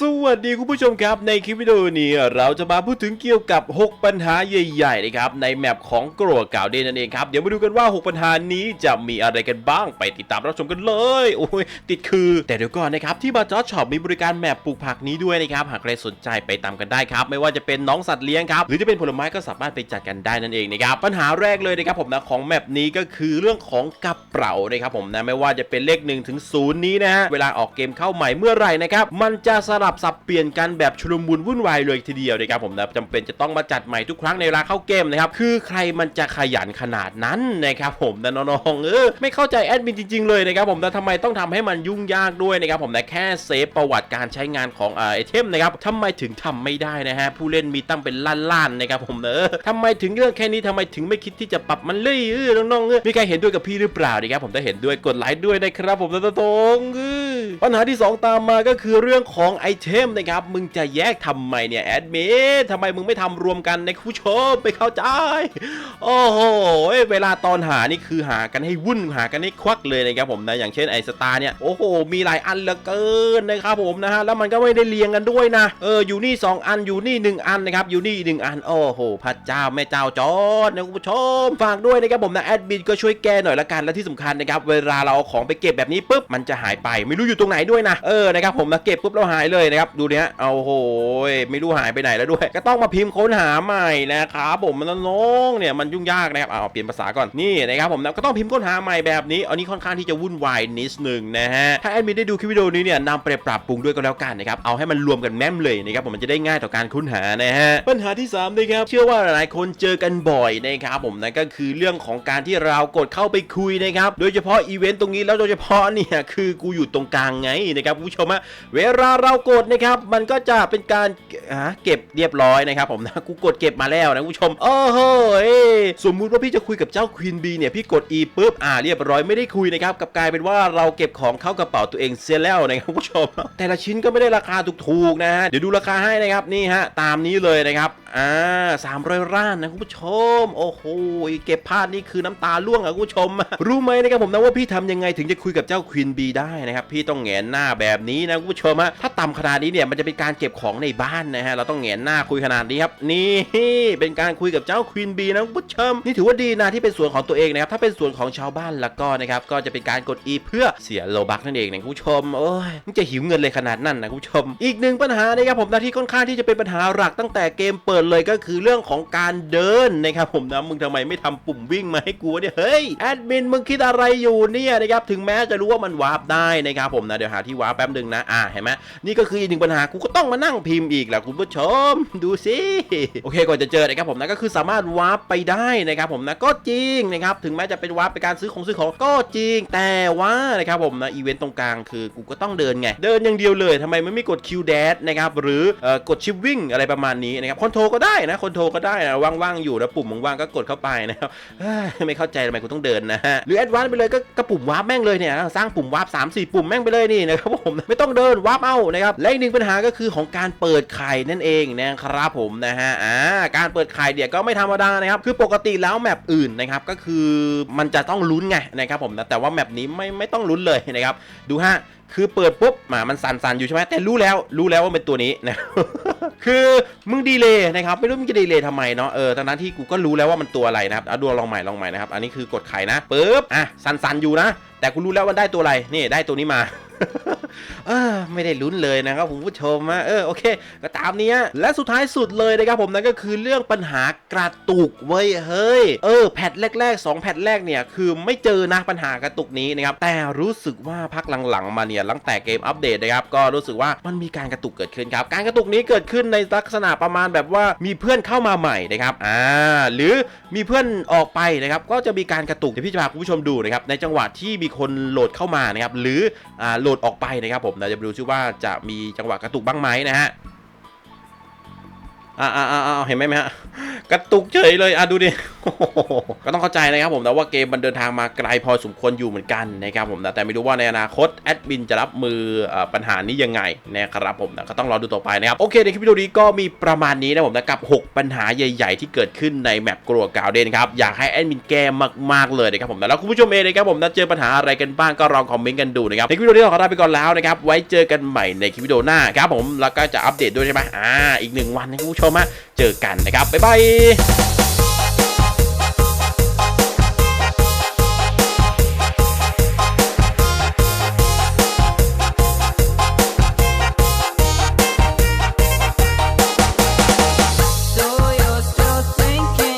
สวัสดีคุณผู้ชมครับในคลิปวิดีโอนี้เราจะมาพูดถึงเกี่ยวกับ 6 ปัญหาใหญ่ๆนะครับในแมปของกรัวกาวเดนนั่นเองครับเดี๋ยวมาดูกันว่า 6 ปัญหานี้จะมีอะไรกันบ้างไปติดตามรับชมกันเลยโอ้ยติดคือ แต่เดี๋ยวก่อนนะครับที่บาจอช็อปมีบริการแมปปลูกผักนี้ด้วยนะครับหากใครสนใจไปตามกันได้ครับไม่ว่าจะเป็นน้องสัตว์เลี้ยงครับหรือจะเป็นผลไม้ก็สามารถไปจัดกันได้นั่นเองนะครับปัญหาแรกเลยนะครับผมนะของแมปนี้ก็คือเรื่องของกระเป๋านะครับผมนะไม่ว่าจะเป็นเลข1ถึง0นี้นะฮะเวลาออกเกมเข้าใหม่เมื่อไหร่นะครับมันจะสลับสับเปลี่ยนกันแบบชุลมุนวุ่นวายเลยทีเดียวนะครับผมนะจำเป็นจะต้องมาจัดใหม่ทุกครั้งในเวลาเข้าเกมนะครับคือใครมันจะขยันขนาดนั้นนะครับผมนะน้องๆเออไม่เข้าใจแอดมินจริงๆเลยนะครับผมนะทำไมต้องทำให้มันยุ่งยากด้วยนะครับผมนะแค่เซฟประวัติการใช้งานของเอ่อไอเทมนะครับทำไมถึงทำไม่ได้นะฮะผู้เล่นมีตั้งเป็นล้านๆนะครับผมเนอะทำไมถึงเรื่องแค่นี้ทำไมถึงไม่คิดที่จะปรับมันเลยเออน้องๆเออมีใครเห็นด้วยกับพี่หรือเปล่านะครับผมถ้าเห็นด้วยกดไลค์ด้วยนะครับผมนะตรงๆเออปัญหาที่ 2 ตามมาก็คือเรื่องของไอเทมนะครับ มึงจะแยกทำไมเนี่ยแอดมินทำไมมึงไม่ทำรวมกันในผู้ชมไปเข้าใจ โอ้โห เวลาตอนหานี่คือหากันให้วุ่นหากันให้ควักเลยนะครับผมนะอย่างเช่นไอสตาร์เนี่ยโอ้โห มีหลายอันเหลือเกินนะครับผมนะฮะแล้วมันก็ไม่ได้เรียงกันด้วยนะเอออยู่นี่ 2 อันอยู่นี่ 1 อันนะครับอยู่นี่1อันโอ้โหพระเจ้าแม่เจ้าจอดนะคุณผู้ชมฝากด้วยนะครับผมนะแอดมินก็ช่วยแก้หน่อยละกันและที่สำคัญนะครับเวลาเราเอาของไปเก็บแบบนี้ปุ๊บมันจะหายไปไม่รู้อยู่ตรงไหนด้วยนะเออนะครับผมนะเก็บปุ๊บเราหายเลยนะครับ ดูเนี้ยเอาโหยไม่รู้หายไปไหนแล้วด้วย ก็ต้องมาพิมพ์ค้นหาใหม่นะครับผมมันน้องเนี่ยมันยุ่งยากนะครับเอาเปลี่ยนภาษาก่อนนี่นะครับผมนะก็ต้องพิมพ์ค้นหาใหม่แบบนี้ อันนี้ค่อนข้างที่จะวุ่นวายนิดนึงนะฮะถ้าแอดมินได้ดูคลิปวิดีโอนี้เนี่ยนำไปปรับปรุงด้วยก็แล้วกันนะครับเอาให้มันรวมกันแม่มเลยนะครับผมมันจะได้ง่ายต่อการค้นหานะฮะปัญหาที่สามนะครับเชื่อว่าหลายคนเจอกันบ่อยนะครับผมนั่นก็คือเรื่องของการที่เรากดเข้าไปคุยนะครับโดยเฉพาะอีเวนต์ตรงนี้แล้วโดยเฉพาะเนี่ยคือกูอยู่ตรงกลางไงนะครับผู้ชมอะเวลาเรากดนะครับ มันก็จะเป็นการเก็บเรียบร้อยนะครับผมนะกูกดเก็บมาแล้วนะคุณผู้ชมโอ้โหเอ้ยสมมุติว่าพี่จะคุยกับเจ้าควีนบีเนี่ยพี่กด E ปุ๊บอ่าเรียบร้อยไม่ได้คุยนะครับกลับกลายเป็นว่าเราเก็บของเข้ากระเป๋าตัวเองเสียแล้วนะครับคุณผู้ชม แต่ละชิ้นก็ไม่ได้ราคาถูกๆนะฮะเดี๋ยวดูราคาให้นะครับนี่ฮะตามนี้เลยนะครับอ่าสามร้อยล้านนะคุณผู้ชม โอ้โหเก็บพลาดนี่คือน้ำตาล่วงอะคุณผู้ชม รู้ไหมนะครับผมนะว่าพี่ทำยังไงถึงจะคุยกับเจ้าควีนบีได้นะครับพี่ต้องแงนหน้าแบบนี้นะคุณผู้ชมฮะถ้าต่ำขนาดนี้เนี่ยมันจะเป็นการเก็บของในบ้านนะฮะเราต้องแหงนหน้าคุยขนาดนี้ครับนี่เป็นการคุยกับเจ้าควีนบีนะผู้ชมนี่ถือว่าดีนะที่เป็นส่วนของตัวเองนะครับถ้าเป็นส่วนของชาวบ้านแล้วก็นะครับก็จะเป็นการกด E เพื่อเสียโลบักนั่นเองนะผู้ชมโอ้ยมันจะหิวเงินเลยขนาดนั้นนะผู้ชม อีกหนึ่งปัญหานะครับผมนะที่ค่อนข้างที่จะเป็นปัญหาหลักตั้งแต่เกมเปิดเลยก็คือเรื่องของการเดินนะครับผมนะมึงทำไมไม่ทำปุ่มวิ่งมาให้กูเนี่ยเฮ้ยแอดมินมึงคิดอะไรอยู่เนี่ยนะครับถึงแม้จะรู้ว่ามันวาร์ปได้นะครับผมนะเดี๋ยวหาที่วาร์ปแป๊บหนึงนะอ่าเห็นไหมนี่ก็คืออีกหนึ่งปัญหากูก็ต้องมานั่งพิมพ์อีกแหละคุณผู้ชม ดูสิโอเคก่อนจะเจอนะครับผมนะก็คือสามารถวาร์ปไปได้นะครับผมนะก็จริงนะครับถึงแม้จะเป็นวาร์ปไปการซื้อของซื้อของก็จริง แต่ว่านะครับผมนะอีเวนต์ตรงกลางคือกูก็ต้องเดินไง เดินอย่างเดียวเลยทำไมไม่ม่กดคิวแดดนะครับหรือเอ่อกดชิปวิ่งอะไรประมาณนี้นะครับคอนโทรก็ได้นะคอนโทรก็ได้นะว่างๆอยู่แล้วปุ่มว่างๆก็กดเข้าไปนะครับไม่เข้าใจทำไมกูต้องเดินนะฮะหรือแอดวานซ์ไปเลยก็กระปุ่มวาร์ปแม่งเลยเนี่ยสร้างปุ่มวาร์ปสามสี่ปุ่มแม่งไปเลยนี่นะครับผมไม่ต้องเดินวาร์ปเอานะครับและอีกหนึ่งปัญหาก็คือของการเปิดไข่นั่นเองนะครับผมนะฮะอ่าการเปิดไข่เดี๋ยวก็ไม่ธรรมดานะครับคือปกติแล้วแมปอื่นนะครับก็คือมันจะต้องลุ้นไงนะครับผมนะแต่ว่าแมปนี้ไม่ไม่ต้องลุ้นเลยนะครับดูฮะคือเปิดปุ๊บหมามันสั่นๆอยู่ใช่ไหมแต่รู้แล้วรู้แล้วว่าเป็นตัวนี้นะคือมึงดีเลยนะครับไม่รู้มึงจะดีเลยทำไมเนาะเออตอนนั้นที่กูก็รู้แล้วว่ามันตัวอะไรนะครับเอาดูลองใหม่ลองใหม่นะครับอันนี้คือกดไข่นะปุ๊บอะสั่นๆอยู่นะ แต่กูรู้แล้วว่าได้ตัวอะไรนี่ได้ตัวนี้มา เออไม่ได้ลุ้นเลยนะครับคุณผู้ชมนะเออโอเค ก็ตามนี้และสุดท้ายสุดเลยนะครับผมนั่นก็คือเรื่องปัญหากระตุกเว้ยเฮ้ยเออแพทแรกๆ 2 แพทแรกเนี่ยคือไม่เจอนะปัญหากระตุกนี้นะครับแต่รู้สึกว่าพักหลังๆมาเนี่ยหลังแต่เกมอัปเดตนะครับก็รู้สึกว่ามันมีการกระตุกเกิดขึ้นครับ การกระตุกนี้เกิดขึ้นในลักษณะประมาณแบบว่ามีเพื่อนเข้ามาใหม่นะครับอ่าหรือมีเพื่อนออกไปนะครับก็จะมีการกระตุกเดี๋ยวพี่จะพาคุณผู้ชมดูนะครับในจังหวะที่มีคนโหลดเข้ามานะครับหรืออ่าโหลดออกไปนะครับผมเราจะไปดูซิว่าจะมีจังหวะกระตุกบ้างไหมนะฮะอ่าอ่าอ่าเห็นไหมไหมฮะกระตุกเฉยเลยอะดูดิ ก็ต้องเข้าใจนะครับผมนะว่าเกมมันเดินทางมาไกลพอสมควรอยู่เหมือนกันนะครับผมนะแต่ไม่รู้ว่าในอนาคตแอดมินจะรับมือปัญหานี้ยังไงนะครับผมนะก็ต้องรอดูต่อไปนะครับโอเคในคลิปวิดีโอนี้ก็มีประมาณนี้นะผมนะกับ 6 ปัญหาใหญ่ ๆ ที่เกิดขึ้นในแมปกลัวกาวเดนครับอยากให้แอดมินแก้มากๆเลยนะครับผมนะแล้วคุณผู้ชมเองนะครับผมนะเจอปัญหาอะไรกันบ้างก็ลองคอมเมนต์กันดูนะครับในคลิปวิดีโอนี้เราขอลาไปก่อนแล้วนะครับไว้เจอกันใหม่ในคลิปวิดีโอหน้าครับผมแล้วก็จะอัปเดตด้วยใช่ไหมอ่าอีกหนึ่งวันนะคุณผู้ชมฮะเจอกันนะครับบ๊ายบาย